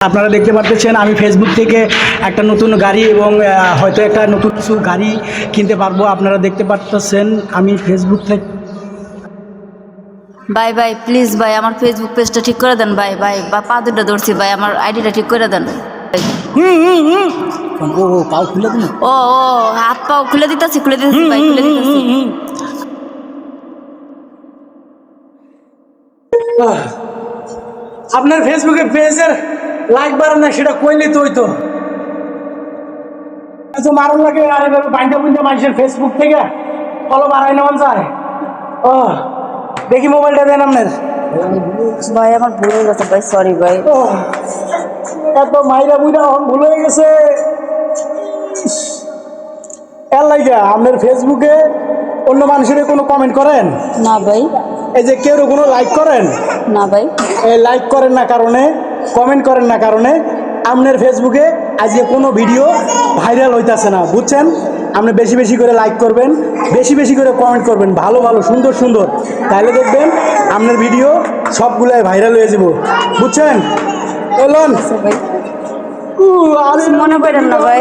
আপনারা দেখতে পাচ্ছেন আমি ফেসবুক থেকে একটা নতুন গাড়ি এবং হয়তো একটা নতুন কিছু গাড়ি কিনতে পারব আপনারা দেখতে পাচ্ছেন আমি ফেসবুক থেকে ভাই ভাই প্লিজ ভাই আমার ফেসবুক পেজটা ঠিক করে দেন ভাই ভাই বা পা দুটো ধরছি ভাই আমার আইডিটা ঠিক করে দেন। ও ও পাও খুলে দিন ও ও হাত পাও খুলে দিতেছি খুলে দিতেছি ভাই খুলে দিতেছি। আপনার ফেসবুকে পেজের লাইক বাড়ে না সেটা কইলে তো হইতো। লাগে আর এভাবে বাইন্দা বুন্দা মানুষের ফেসবুক থেকে ফলো বাড়াই নেওয়া যায়। ও দেখি মোবাইলটা দেন আপনার। ভাই আমার ভুল হয়ে গেছে ভাই সরি ভাই। এত মাইরা বুইরা এখন ভুল হয়ে গেছে। এর লাইগা আপনার ফেসবুকে অন্য মানুষের কোনো কমেন্ট করেন? না ভাই। এই যে কেউ কোনো লাইক করেন? না ভাই। এই লাইক করেন না কারণে কমেন্ট করেন না কারণে আপনার ফেসবুকে আজকে কোনো ভিডিও ভাইরাল হইতাছে না বুঝছেন? আপনি বেশি বেশি করে লাইক করবেন বেশি বেশি করে কমেন্ট করবেন ভালো ভালো সুন্দর সুন্দর। তাহলে দেখবেন আপনার ভিডিও সবগুলাই ভাইরাল হয়ে যাব বুঝছেন? বলুন। মনে করেন না ভাই।